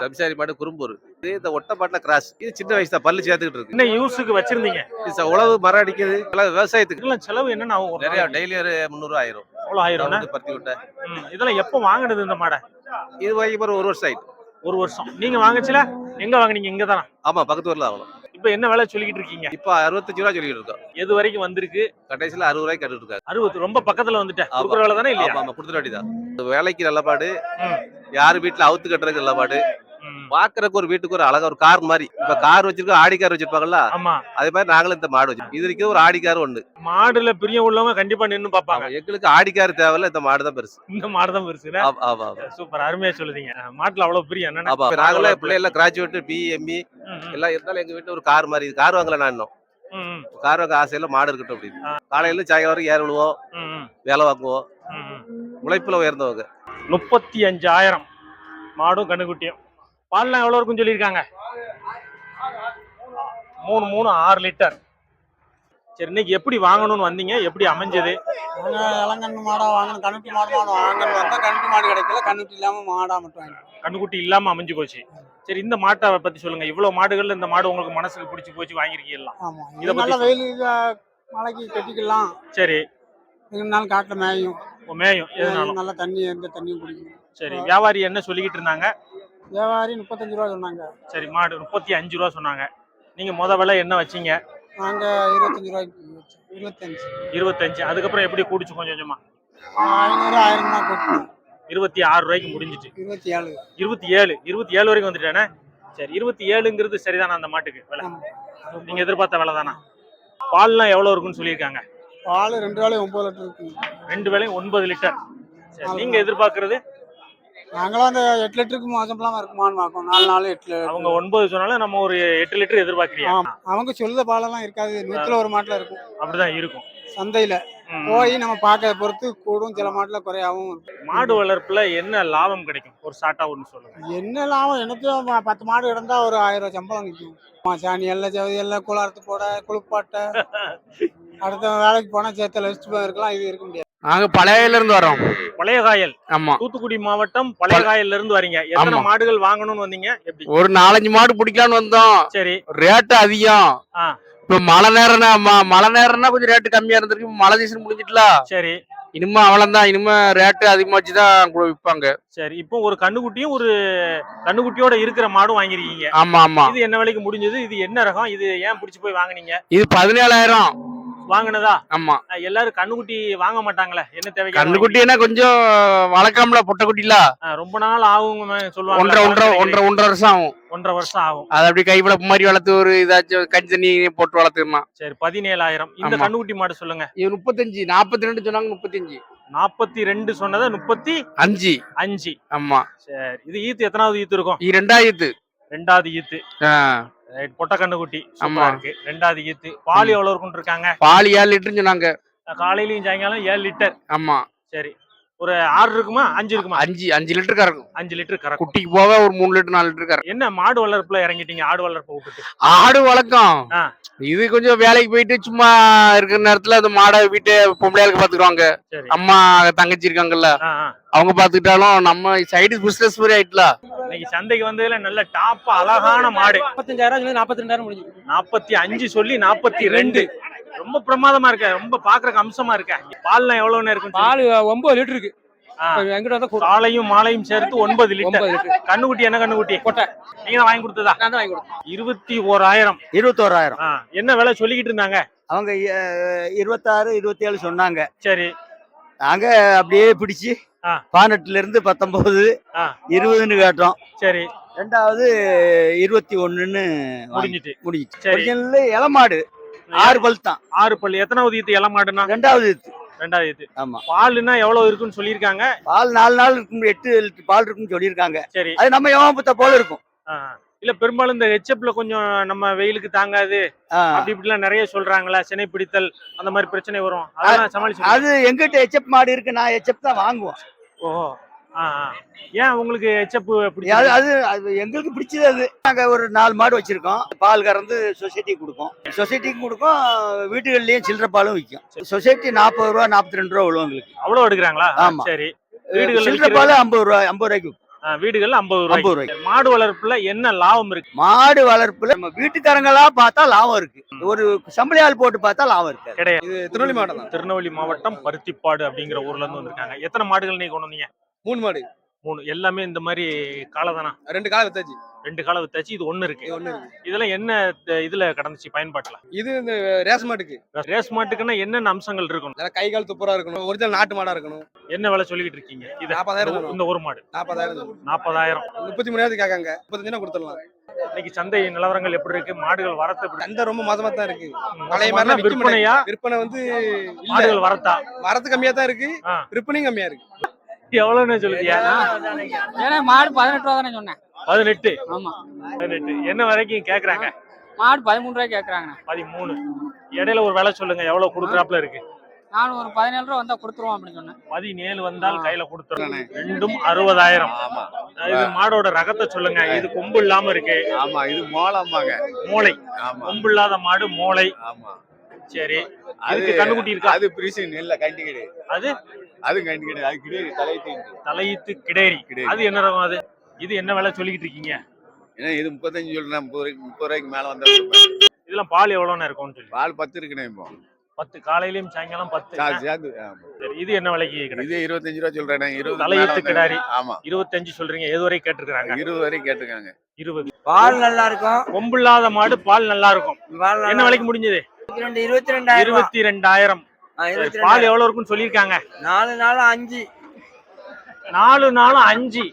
சம்சாரி மாடு குறும்பூர். இது இந்த ஒட்டப்பாட்டில கிராஸ் இது சின்ன வயசு தான் பல்லு சேர்த்துக்கிட்டு இருக்கு. என்ன யூஸுக்கு வச்சிருந்தீங்க? இது உழவு மரம் அடிக்குது. எல்லாம் விவசாயத்துக்கு. இதெல்லாம் செலவு என்னன்னு ஆகும்? நிறைய? டெய்லி ஒரு முந்நூறு ஆயிரம். எவ்வளவு ஆயிரம் பருத்தி விட்ட. இதெல்லாம் எப்போ வாங்கினது இந்த மாடை? இது வாங்கி ஒரு ஒரு வருஷம் ஆயிட்டு. ஒரு வருஷம். நீங்க வாங்கச்சுல? எங்க வாங்குனீங்க? இங்க தானா ஆமா பக்கத்து ஊர்ல ஆகணும் இப்போ என்ன விலை சொல்லிக்கிட்டு இருக்கீங்க? இப்போ அறுபத்தஞ்சு ரூபா சொல்லிட்டு இருக்கோம். எது வரைக்கும் வந்திருக்கு? கடைசியில அறுபது ரூபாய்க்கு கட்டுட்டு இருக்காரு அறுபது ரொம்ப பக்கத்துல வந்துட்டேன். கொடுக்குற வேலை தானே இல்லையா? ஆமா ஆமா கொடுத்துட வேண்டியதான் வேலைக்கு நல்ல பாடு. யாரு வீட்டுல அவுத்து கட்டுறதுக்கு நல்ல பாடு. பாக்குறதுக்கு ஒரு வீட்டுக்கு ஒரு அழகா ஒரு கார் மாதிரி. இப்ப கார் வச்சிருக்கோம் ஆடி கார் வச்சிருப்பாங்கல்ல? ஆமா. அதே மாதிரி நாங்களும் இந்த மாடு வச்சிருக்கோம். இது வரைக்கும் ஒரு ஆடி கார் ஒண்ணு. மாடுல பிரியம் உள்ளவங்க கண்டிப்பா நின்னு பாப்பாங்க எங்களுக்கு ஆடி கார் தேவையில்ல இந்த மாடு தான் பெருசு. இந்த மாடு தான் பெருசு ஆமா. சூப்பர் அருமையா சொல்லுதீங்க. மாட்டுல அவ்வளவு பிரியம் இப்ப நாங்களே பிள்ளைல கிராஜுவேட் பிஎம்இ எல்லாம் இருந்தாலும் எங்க வீட்டுல ஒரு கார் மாதிரி இது கார் வாங்கல நான் இன்னும். கார் வாங்க ஆசையில மாடு இருக்கட்டும் அப்படின்னு. காலையில சாயங்காலம் வரைக்கும் ஏற விழுவோம் வேலை வாங்குவோம். உழைப்புல உயர்ந்தவங்க. முப்பத்தி அஞ்சாயிரம். மாடும் கண்ணுக்குட்டியும். பால்லாம் எவ்வளவு இருக்குன்னு சொல்லியிருக்காங்க? மூணு மூணு ஆறு லிட்டர். சரி இன்னைக்கு எப்படி வாங்கணும்னு வந்தீங்க? எப்படி அமைஞ்சது? இளங்கண்ணு மாடா வாங்கணும். கண்ணுட்டி மாடு மாடு வாங்கணும். வந்தா கண்ணுட்டி மாடு கிடைக்கல. கண்ணுட்டி இல்லாம மாடா மட்டும் வாங்கிட்டோம். கண்ணுக்குட்டி இல்லாம அமைஞ்சு போச்சு. சரி இந்த மாட்டை பத்தி சொல்லுங்க. இவ்வளவு மாடுகள்ல இந்த மாடு உங்களுக்கு மனசுக்கு பிடிச்சி போச்சு வாங்கிருக்கீங்களா ஆமா. இத நல்ல வெயில் மழைக்கு கட்டிக்கலாம். சரி. இருந்தாலும் காட்டுல மேயும். மேயும். நல்ல தண்ணி எந்த தண்ணியும் குடிக்கும் சரி வியாபாரி என்ன சொல்லிக்கிட்டு இருந்தாங்க? வியாபாரி முப்பத்தஞ்சு ரூபா சொன்னாங்க. சரி மாடு முப்பத்தி அஞ்சு ரூபா சொன்னாங்க. நீங்க முத விலை என்ன வச்சீங்க? நாங்க இருபத்தஞ்சு ரூபாய்க்கு வச்சோம். இருபத்தஞ்சு. இருபத்தஞ்சு. அதுக்கப்புறம் எப்படி கூடிச்சு கொஞ்சம் கொஞ்சமா? ஐநூறு ஆயிரம் தான் கொடுத்தோம் இருபத்தி ஆறு ரூபாய்க்கு முடிஞ்சிட்டு இருபத்தி ஏழு. இருபத்தி ஏழு. இருபத்தி ஏழு வரைக்கும் வந்துட்டானே? சரி இருபத்தி ஏழுங்கிறது சரிதானா அந்த மாட்டுக்கு விலை? ஆமா. நீங்க எதிர்பார்த்த விலை தானா? பால்லாம் எவ்வளவு இருக்குன்னு சொல்லியிருக்காங்க? பால் ரெண்டு வேலையும் ஒன்பது லிட்டர் இருக்கு ரெண்டு வேலையும் ஒன்பது லிட்டர். சரி நீங்க எதிர்பார்க்கறது நாங்களும் அந்த எட்டு லிட்டருக்கு மாசம்லாம் இருக்குமான்னு பார்க்கோம் நாலு நாலு எட்டு அவங்க ஒன்பது சொன்னாலும் நம்ம ஒரு எட்டு லிட்டர் எதிர்பார்க்கறியா ஆமா. அவங்க சொல்லுத பாலெல்லாம் இருக்காது. நூத்துல ஒரு மாட்டுல இருக்கும். அப்படிதான் இருக்கும். சந்தையில. ம். போய் நம்ம பார்க்க பொறுத்து கூடும். சில மாட்டுல குறையாவும் இருக்கும். மாடு வளர்ப்புல என்ன லாபம் கிடைக்கும்? ஒரு ஷார்ட்டா ஒன்று சொல்லுங்க. என்ன லாபம்? எனக்கும் ப- பத்து மாடு கிடந்தா ஒரு ஆயிரம் ரூபாய் சம்பளம் நிற்கும் ஆமா, சாணி எல்லாம் ஜவுதி எல்லாம் குளாரத்து போட குளிப்பாட்ட. அடுத்த வேலைக்கு போனா சேர்த்த வச்சுட்டு இருக்கலாம். இது இருக்க முடியாது. நாங்க பழையில இருந்து வரோம் பழைய காயல். ஆமா. தூத்துக்குடி மாவட்டம் பழைய காயல்ல இருந்து வரீங்க. எத்தனை. மாடுகள் வாங்கணும்னு வந்தீங்க? எப்படி? ஒரு நாலஞ்சு மாடு பிடிக்கலான்னு வந்தோம். சரி. ரேட்டு அதிகம். இப்ப மழை நேரம்னா மழை நேரம்னா கொஞ்சம் ரேட்டு கம்மியா இருந்திருக்கு. மழை சீசன் முடிஞ்சிட்டுல. சரி. இனிமே அவ்வளவுதான். இனிமே ரேட்டு அதிகமா வச்சுதான் கு- விப்பாங்க சரி. இப்போ ஒரு கண்ணுக்குட்டியும் ஒரு கண்ணுக்குட்டியோட இருக்கிற மாடும் வாங்கிருக்கீங்க ஆமா ஆமா. இது என்ன விலைக்கு முடிஞ்சது? இது என்ன ரகம்? இது ஏன் பிடிச்சு போய் வாங்குனீங்க? இது பதினேழாயிரம். வாங்குனதா? ஆமா. எல்லாரும் கண்ணுக்குட்டி வாங்க மாட்டாங்களே? என்ன தேவைக்கு கண்ணுக்குட்டினா கொஞ்சம் வளர்க்காமல பொட்டைக்குட்டில? ரொம்ப நாள் ஆகும் சொல்லுவாங்க. ஒன்றரை ஒன்றரை ஒன்றரை ஒன்றரை வருஷம் ஆகும். ஒன்றரை வருஷம் ஆகும். அது அப்படி கைப்பில மாதிரி வளர்த்து ஒரு இதாச்சும் கஞ்சி தண்ணி போட்டு வளர்த்துக்கலாம் சரி பதினேழாயிரம். இந்த. கண்ணுக்குட்டி மாடு சொல்லுங்க. இது முப்பத்தஞ்சு நாற்பத்தி ரெண்டு சொன்னாங்க முப்பத்தஞ்சு. நாற்பத்தி ரெண்டு சொன்னதை முப்பத்தி அஞ்சு. அஞ்சு. ஆமா. சரி இது ஈத்து எத்தனாவது ஈத்து இருக்கும்? ரெண்டாவது ஈத்து. ஆ. ரைட், பொட்டை கண்ணுக்குட்டி ஆமா. இருக்கு. ரெண்டாவது ஈத்து. பால் எவ்வளவு இருக்குன்னு இருக்காங்க? பால் ஏழு லிட்டர்னு சொன்னாங்க. காலையிலயும் சாயங்காலம் ஏழு லிட்டர். ஆமா. சரி. ஒரு ஆறு இருக்குமா? அஞ்சு இருக்குமா? அஞ்சு அஞ்சு லிட்டர் கறக்கும். அஞ்சு லிட்டர் கறக்கும். குட்டிக்கு போக ஒரு மூணு லிட்டர் நாலு லிட்டர் கறக்கும். என்ன மாடு வளர்ப்புல இறங்கிட்டீங்க? ஆடு வளர்ப்பை விட்டுட்டு. ஆடு வளர்க்கம். இது கொஞ்சம் வேலைக்கு போயிட்டு சும்மா இருக்கிற நேரத்துல அந்த மாடை வீட்டு பொம்பளையாளுக்கு பாத்துக்குவாங்க. அம்மா தங்கச்சி இருக்காங்கல்ல. அவங்க பாத்துக்கிட்டாலும் நம்ம சைடு பிசினஸ் மாதிரி ஆயிட்டுல. இன்னைக்கு சந்தைக்கு வந்ததுல நல்ல டாப் அழகான மாடு. நாற்பத்தஞ்சாயிரம் சொல்லி நாற்பத்தி ரெண்டாயிரம் முடிஞ்சு நாற்பத்தி அஞ்சு சொல்லி நாற்பத்தி ரெண்டு. ரொம்ப பிரமாதமா இருக்க ரொம்ப பாக்குறதுக்கு அம்சமா இருக்க. பால்லாம் எவ்வளவுன்னு இருக்கும் பால் ஒன்பது லிட்டர் இருக்கு. காலையும் மாலையும் சேர்த்து ஒன்பது லிட்டர். கண்ணுக்குட்டி என்ன கண்ணுக்குட்டி? கொட்டை. நீங்க தான் வாங்கி கொடுத்ததா? வாங்கி கொடுத்தேன். இருபத்தி ஓராயிரம் இருபத்தோராயிரம். ஆ, என்ன விலை சொல்லிக்கிட்டு இருந்தாங்க? அவங்க இருபத்தாறு இருபத்தி ஏழு சொன்னாங்க. சரி. நாங்க அப்படியே பிடிச்சு. பதினெட்டுல இருந்து பத்தொன்பது. இருபதுன்னு கேட்டோம். சரி. ரெண்டாவது இருபத்தி ஒண்ணுன்னு முடிஞ்சிட்டு. ஒரிஜினல் இளமாடு. ஆறு பல் தான். ஆறு பள்ளி எத்தனாவது ஈத்து இளம் மாடுனா ரெண்டாவது இது. ரெண்டாவது ஈத்து ஆமா. பாலுன்னா எவ்வளவு இருக்குன்னு சொல்லியிருக்காங்க? பால் நாலு நாள் இருக்கும் எட்டு லிட்டர் பால் இருக்குன்னு சொல்லியிருக்காங்க. சரி. அது நம்ம யோகபுத்த போல இருக்கும். இல்ல பெரும்பாலும் இந்த ஹெச்எப்ல கொஞ்சம் நம்ம வெயிலுக்கு தாங்காது. அப்படி இப்படிலாம் நிறைய சொல்றாங்களா? சினை பிடித்தல் அந்த மாதிரி பிரச்சனை வரும். அதெல்லாம் சமாளிச்சு அது எங்கிட்ட எச்எப் மாடு இருக்கு நான் எச்எப் தான் வாங்குவோம் ஆ. ஏன் உங்களுக்கு ஹெச்எப் பிடிச்சது? அது அது எங்களுக்கு பிடிச்சது அது. நாங்க ஒரு நாலு மாடு வச்சிருக்கோம். பால் கறந்து சொசைட்டிக்கு கொடுப்போம். சொசைட்டிக்கு கொடுப்போம் வீட்டுகள்லயும் சில்லற பாலும் விற்கும் சொசைட்டி நாற்பது ரூபா நாற்பத்தி ரெண்டு ரூபா விழுவும் எங்களுக்கு. அவ்வளவு எடுக்கிறாங்களா? ஆமா. சரி. சில்லற பால் ஐம்பது ரூபா ஐம்பது ரூபாய்க்கு வீடுகள்ல ஐம்பது ரூபாய் ஐம்பது ரூபாய்க்கு. மாடு வளர்ப்புல என்ன லாபம் இருக்கு? மாடு வளர்ப்புல நம்ம வீட்டுக்காரங்களா பார்த்தா லாபம் இருக்கு. ஒரு சம்பளியால் போட்டு பார்த்தா லாபம் இருக்கு கிடையாது. இது திருநெல்வேலி மாவட்டம் தான் திருநெல்வேலி மாவட்டம் பருத்திப்பாடு அப்படிங்கிற ஊர்ல இருந்து வந்திருக்காங்க. எத்தனை மாடுகள் நீங்க கொண்டு வந்தீங்க? மூணு மாடு. மூணு எல்லாமே இந்த மாதிரி காலதானா ரெண்டு காலம் வித்தாச்சு. ரெண்டு காலம் வித்தாச்சு இது ஒண்ணு இருக்கு. ஒண்ணு இருக்கு. இதெல்லாம் என்ன இதுல கடந்துச்சு பயன்பாட்டுல? இது இந்த ரேஸ் மாட்டுக்கு. ரேஸ் மாட்டுக்குன்னா என்னென்ன அம்சங்கள் இருக்கணும்? கை கால் துப்புரா இருக்கணும் ஒரிஜினல் நாட்டு மாடா இருக்கணும். என்ன விலை சொல்லிக்கிட்டு இருக்கீங்க? இது நாற்பதாயிரம் இந்த- ஒரு மாடு. நாற்பதாயிரம் நாற்பதாயிரம் முப்பத்தி மூணாயிரத்து கேட்காங்க. முப்பத்தஞ்சுனா கொடுத்துடலாம். இன்னைக்கு சந்தை நிலவரங்கள் எப்படி இருக்கு? மாடுகள் வரத்து சந்தை ரொம்ப மோசமா தான் இருக்கு? பழைய விற்க விற்பனையா? விற்பனை வந்து மாடுகள் வரத்தா? வரத்து கம்மியா தான் இருக்கு. விற்பனையும் கம்மியா இருக்கு. எவ்வளவுன்னு சொல்லுதியா ஏன்னா மாடு பதினெட்டு ரூபா தானே சொன்னேன். பதினெட்டு? ஆமா. பதினெட்டு. என்ன வரைக்கும் கேக்குறாங்க? மாடு பதிமூணு ரூபாய் கேட்கறாங்கண்ணே பதிமூணு. இடையில ஒரு விலை சொல்லுங்க எவ்வளவு கொடுக்குறாப்புல இருக்கு? நானும் ஒரு பதினேழு ரூபா வந்தா கொடுத்துருவோம் அப்படின்னு சொன்னேன். பதினேழு வந்தால் கையில கொடுத்துறேன். ரெண்டும் அறுபதாயிரம். ஆமா. இது மாடோட ரகத்தை சொல்லுங்க இது கொம்பு இல்லாம இருக்கு. ஆமா இது மோளம்பாங்க மூளை. கொம்பு இல்லாத மாடு மூளை. ஆமா. சரி. அது அதுக்கு கண்ணுக்குட்டி இருக்கா? அது பிரிசன் இல்ல கண்டி அது? அது கண்டி கிடையாது அது கிடையாது தலை தீண்டு தலையீத்து கிடேரி கிடேரி. அது என்ன ரகம் அது? இது என்ன விலை சொல்லிக்கிட்டு இருக்கீங்க? ஏன்னா இது முப்பத்தஞ்சு சொல்றேன் முப்பது ரூபாய்க்கு முப்பது ரூபாய்க்கு மேல வந்தா இதெல்லாம் பால் எவ்வளவுன்னு இருக்கும்னு சொல்லி. பால் பத்து இருக்குண்ணே இப்போ. பத்து காலையிலயும் சாயங்காலம் பத்து. சேர்ந்து ஆமா. சரி இது என்ன விலைக்கு கிடைக்கும் இது இருபத்தஞ்சு ரூபா சொல்றேன் இருபது தலையீத்து கிடாரி. ஆமா. இருபத்தஞ்சு சொல்றீங்க எது வரை கேட்டிருக்காங்க இருபது வரைக்கும் கேட்டிருக்காங்க. இருபது. பால் நல்லா இருக்கும் கொம்பு இல்லாத மாடு பால் நல்லா இருக்கும் பால் என்ன விலைக்கு முடிஞ்சது? இருபத்தி ரெண்டு இருபத்தி ரெண்டாயிரம். இருபத்தி ரெண்டாயிரம். பால். எவ்வளவு இருக்குன்னு சொல்லியிருக்காங்க. நாலு நாள் அஞ்சு. நாலு நாளும் அஞ்சு.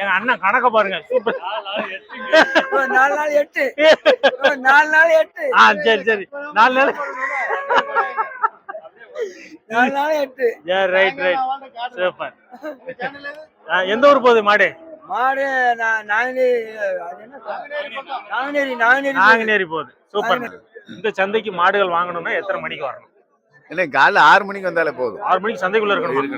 எங்க அண்ணன் கணக்க பாருங்க சூப்பர் நாலு நாள் எட்டு. நாலு நாள் எட்டு. ஆ சரி சரி. நாலு நாள் நாலு நாள் எட்டு. ரைட் ரைட் சூப்பர் எந்த ஊர் போகுது மாடு? மாடு நாங்குநேரி நாங்குநேரி போகுது. சூப்பர் இந்த சந்தைக்கு மாடுகள் வாங்கணும்னா எத்தனை மணிக்கு வரணும்? இல்லை காலைல ஆறு மணிக்கு வந்தாலே போதும். ஆறு மணிக்கு சந்தைக்குள்ள இருக்கணும்.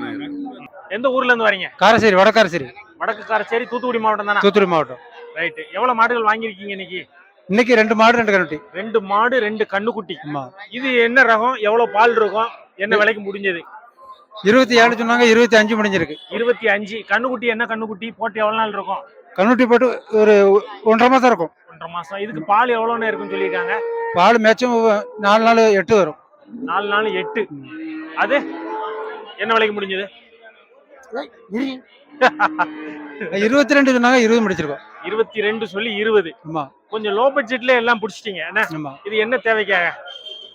எந்த ஊர்ல இருந்து வரீங்க? காரசேரி வடக்காரசேரி வடக்கு காரச்சேரி தூத்துக்குடி மாவட்டம் தானே? தூத்துக்குடி மாவட்டம். ரைட் எவ்வளவு மாடுகள் வாங்கியிருக்கீங்க இன்னைக்கு? இன்னைக்கு ரெண்டு மாடு ரெண்டு கரண்டி ரெண்டு மாடு ரெண்டு கண்ணுக்குட்டி. இது என்ன ரகம்? எவ்வளவு பால் இருக்கும்? என்ன விலைக்கு முடிஞ்சது? இருபத்தி ஏழு சொன்னாங்க இருபத்தி அஞ்சு முடிஞ்சிருக்கு. இருபத்தி அஞ்சு. கண்ணுக்குட்டி என்ன கண்ணுக்குட்டி? போட்டு எவ்வளவு நாள் இருக்கும்? கண்ணுட்டி போட்டு ஒரு ஒன்றரை மாசம் இருக்கும். ஒன்றரை மாசம். இதுக்கு பால் எவ்வளவு இருக்குன்னு சொல்லியிருக்காங்க. பால் மேட்சும் நாலு நாள் எட்டு வரும். நாலு நாள் எட்டு. அது? என்ன விலைக்கு முடிஞ்சது? இருபத்தி ரெண்டு சொன்னாங்க இருபது முடிச்சிருக்கோம். இருபத்தி ரெண்டு சொல்லி இருபது. ஆமா. கொஞ்சம் லோ பட்ஜெட்ல எல்லாம் பிடிச்சிட்டீங்க. என்ன? ஆமா. இது என்ன தேவைக்காக?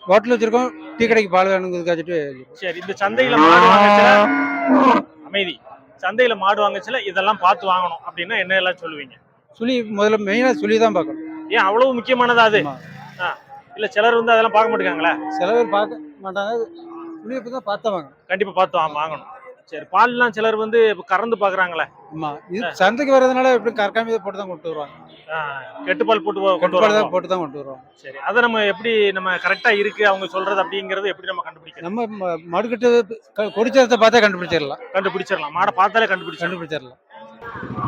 ஹோட்டல் வச்சிருக்கோம் டீ கடைக்கு பால் வேணுங்கிறதுக்காச்சுட்டு சரி இந்த சந்தையில மாடு வாங்கச்சுல அமைதி. சந்தையில மாடு வாங்கச்சுல இதெல்லாம் பார்த்து வாங்கணும் அப்படின்னா என்ன எல்லாம் சொல்லுவீங்க? சொல்லி முதல்ல மெயினா சொல்லி தான் பார்க்கணும். ஏன் அவ்வளவு முக்கியமானதா அது. இல்ல சிலர் வந்து அதெல்லாம் பார்க்க மாட்டேங்காங்களா சில பேர் பார்க்க மாட்டாங்க. இப்போ தான் பார்த்தா வாங்க கண்டிப்பா பார்த்து வா- வாங்கணும். சரி பால்லாம் சிலர் வந்து இப்ப கறந்து பாக்குறாங்களே ஆமா இது சந்தைக்கு வர்றதுனால எப்படி கறக்காம போட்டு தான் கொண்டு வருவாங்க? கெட்டுப்பால் போட்டு வ- கொண்டு வராங்க தான் போட்டு தான் கொண்டு வருவாங்க சரி அதை நம்ம எப்படி நம்ம கரெக்டா இருக்கு அவங்க சொல்றது அப்படிங்கறது எப்படி நம்ம கண்டுபிடிக்கணும் நம்ம ம- மடுக்கட்டு க- கொடிச்சரத்தை பார்த்தா கண்டுபிடிச்சிடலாம். கண்டுபிடிச்சிடலாம். மாடை பார்த்தாலே கண்டுபிடிச்சிடலாம். கண்டுபிடிச்சிடலாம்.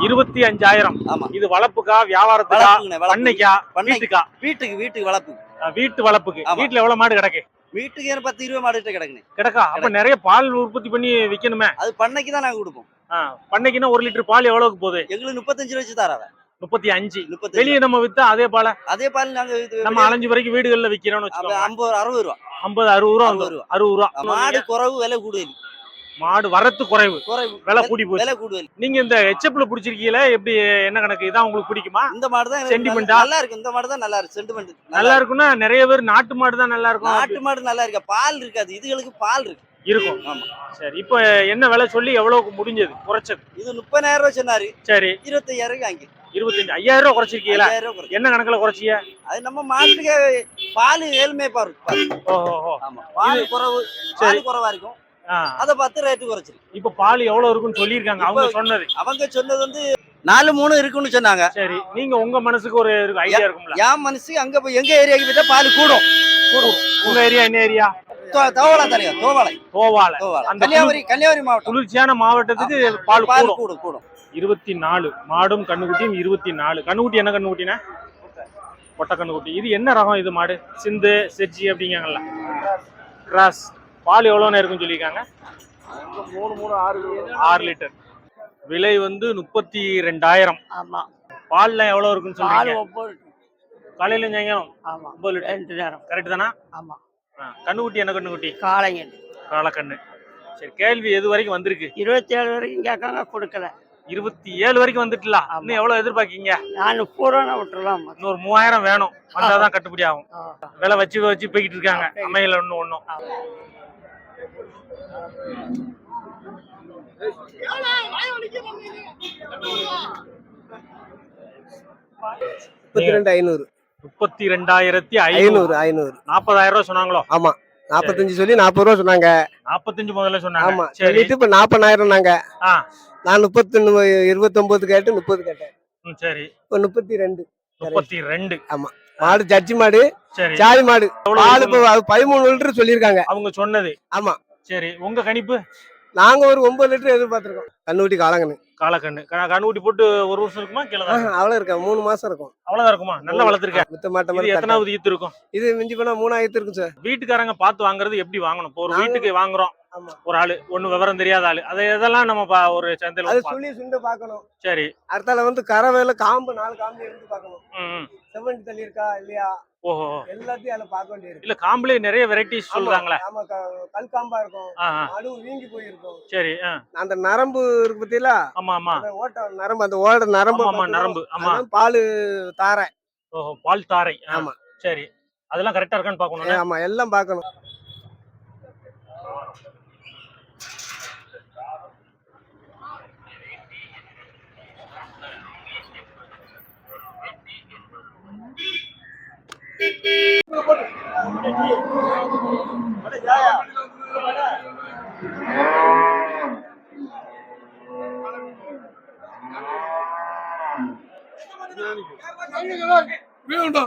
இருபத்தி அஞ்சாயிரம். ஆமா. இது வளர்ப்புக்கா வியாபாரத்துக்கா வளர்ப்புங்கண்ணே, வளர்ப்பு. பண்ணைக்கா பண்ணை. வீட்டுக்கா? வீட்டுக்கு வீட்டுக்கு வளர்ப்பு. வீட்டு வளர்ப்புக்கு. ஆமா. வீட்டுல எவ்வளவு மாடு கிடக்கு? வீட்டுக்கு ஏன் பத்து இருபது மாடு கிடக்குண்ணே. கிடக்கா? அப்ப நிறைய பால் உற்பத்தி பண்ணி விக்கணுமே? அது பண்ணைக்கு தான் நாங்க கொடுப்போம். ஆஹ் பண்ணைக்குன்னா ஒரு லிட்டர் பால் எவ்வளவுக்கு போகுது? எங்களுக்கு முப்பத்தஞ்சு ரூபா வச்சு தராத முப்பத்தி அஞ்சு. முப்பத்தஞ்சு வெளியே நம்ம வித்தா அதே பால? அதே பால் நாங்க இது நம்ம அலைஞ்சு வரைக்கும் வீடுகள்ல விக்கிறோம்னு அப்ப வச்சுக்கோங்க. ஐம்பது அறுபது ரூபா. ஐம்பது அறுபது ரூபா வந்துரும் ரூபா. அறுபது ரூபா. மாடு குறவு விலை கூடுதல். மாடு வரத்து குறைவு. குறைவு. விலை கூடி போச்சு. விலை கூடுதல். நீங்க இந்த எச்எப்ல புடிச்சிருக்கீங்களா எப்படி என்ன கணக்கு? இதான் உங்களுக்கு பிடிக்குமா? இந்த மாடு தான் ஆ? நல்லா- இருக்கு. இந்த மாடு தான் நல்லா இருக்கு. சென்டிமெண்ட் நல்லா இருக்கும்னா நிறைய பேர் நாட்டு மாடு தான் நல்லா இருக்கும். நாட்டு மாடு நல்லா இருக்கு. பால் இருக்காது. இதுகளுக்கு பால் இருக்கு. இருக்கும். ஆமா. சரி இப்போ என்ன விலை சொல்லி எவ்வளவுக்கு முடிஞ்சது? குறைச்சது. இது முப்பதாயிரம் ரூபாய் சொன்னாரு. சரி. இருபத்தையாயிரம் வாங்கி இருபத்தஞ்சு ஐயாயிரம் ரூபாய் குறைச்சிருக்கீங்களா. என்ன கணக்குல குறைச்சிய அது நம்ம மாட்டுக்கு பால் ஏழ்மை பாரு. ஓஹோ. ஆமா. பால் குறவு. பால் குறவா இருக்கும். அதை பார்த்து ரேட்டு குறைச்சிருக்கு. இப்ப பால் எவ்வளவு இருக்குன்னு சொல்லியிருக்காங்க அவங்க சொன்னது. அவங்க சொன்னது வந்து நாலு மூணு இருக்குன்னு சொன்னாங்க. சரி நீங்க உங்க மனசுக்கு ஒரு ஐடியா இருக்கும்ல? என் மனசு அங்க போய் எங்க ஏரியாக்கு போயிட்டா பால் கூடும். கூடும். உங்க ஏரியா என்ன ஏரியா தோ- தோவளை. தரையா தோவாளை. கோவால தோவாளை. அந்த கன்னியாகுமரி கன்னியாகுமரி மாவட்டம். குளிர்ச்சியான மாவட்டத்துக்கு பால் பால் கூடும். கூடும் இருபத்தி நாலு மாடும் கண்ணுக்குட்டியும் இருபத்தி நாலு கண்ணுக்குட்டி என்ன கண்ணுக்குட்டினா? ஒட்ட கண்ணுக்குட்டி. இது என்ன ரகம் இது மாடு? சிந்து செஜ்ஜி அப்படிங்காங்கல்ல கிராஸ். பால் எவ்வளோ இருக்குன்னு சொல்லியிருக்காங்க. ஆறு லிட்டர். விலை வந்து முப்பத்தி ரெண்டாயிரம் ஆமா. பால்ல எவ்வளவு இருக்குன்னு ஒவ்வொரு காலையில சாயங்காலம் ஆமா. ஒன்பது லிட்டர். ரெண்டு நேரம். கரெக்ட் தானா? ஆமா. ஆ, கண்ணுக்குட்டி என்ன கண்ணுக்குட்டி? காளைங்க காலக்கண்ணு சரி கேள்வி எது வரைக்கும் வந்திருக்கு? இருபத்தி ஏழு வரைக்கும் கேட்காங்க கொடுக்கல. இருபத்தி ஏழு வரைக்கும் வந்துட்டுல? ஆமா. இன்னும் எவ்வளவு எதிர்பார்க்கீங்க? நான் முப்பது ரூபா விட்டுறலாம். இன்னொரு மூவாயிரம் வேணும். வந்தாதான் கட்டுப்படி ஆகும். விலை வச்சு வச்சு போய்கிட்டு இருக்காங்க. அமையல ஒண்ணு ஒண்ணும். முப்பத்தி ரெண்டு ஐநூறு. முப்பத்தி ரெண்டாயிரத்தி ஐநூறு. ஐநூறு. நாற்பதாயிரம் ரூபாய் சொன்னாங்களோ? ஆமா. நாற்பத்தஞ்சு சொல்லி நாற்பது ரூபா சொன்னாங்க. நாற்பத்தஞ்சு முதல்ல சொன்னாங்க. ஆமா. சொல்லிட்டு இப்ப நாற்பதாயிரம் நாங்க. நான் முப்பத்தொன்னு இருபத்தொன்பது கேட்டு முப்பது கேட்டேன். சரி. இப்ப முப்பத்தி ரெண்டு. முப்பத்தி ரெண்டு. மாடு ஜட்ஜி மாடு சரி. மாடு. பால்? இப்ப பதிமூணு லிட்டர் சொல்லியிருக்காங்க. அவங்க சொன்னது. ஆமா. சரி உங்க கணிப்பு? நாங்க ஒரு ஒன்பது லிட்டர் எதிர்பார்த்திருக்கோம். கண்ணுக்குட்டி காலங்கன்னு காலக்கண்ணு. க- கண்ணுக்குட்டி போட்டு ஒரு வருஷம் இருக்குமா? கீழே? அவ்வளவு இருக்கா? மூணு மாசம் இருக்கும். அவ்வளவுதான் இருக்குமா? நல்லா வளர்த்துருக்க வித்த மாட்ட இது மாதிரி கரெக்டா. எத்தனாவது ஈத்து இருக்கும்? இது மிஞ்சி போனா மூணாயிரத்து இருக்கும் சார். வீட்டுக்காரங்க பார்த்து வாங்குறது எப்படி வாங்கணும்? இப்போ ஒரு வீட்டுக்கு வாங்குறோம். ஒரு ஆளு ஒண்ணு விவரம் தெரியாத ஆளு. அதை எதெல்லாம் நம்ம ஒரு சந்தையில அது பார்க்கணும். சுழி சுண்ட பாக்கணும். சரி. அடுத்தால வந்து கறவையில காம்பு நாலு காம்பு எடுத்து பாக்கணும். ம், ம். செவ்வண்டி தள்ளி இருக்கா இல்லையா? ஓஹோ. எல்லாத்தையும் அதுல பார்க்க வேண்டியிருக்கு. இல்ல காம்புலே நிறைய வெரைட்டிஸ் சொல்றாங்களே. ஆமா கல் காம்பா இருக்கும். நடுவு வீங்கி போயிருக்கும். சரி. அந்த நரம்பு இருக்கு பத்தியில ஆமா ஆமா. ஓட்ட நரம்பு அந்த ஓட நரம்பு ஆமா நரம்பு. ஆமா. பால் தாரை. ஓஹோ பால் தாரை. ஆமா. சரி. அதெல்லாம் கரெக்டா இருக்கான்னு பாக்கணும் ஆமா எல்லாம் பார்க்கணும் വീടുണ്ടോ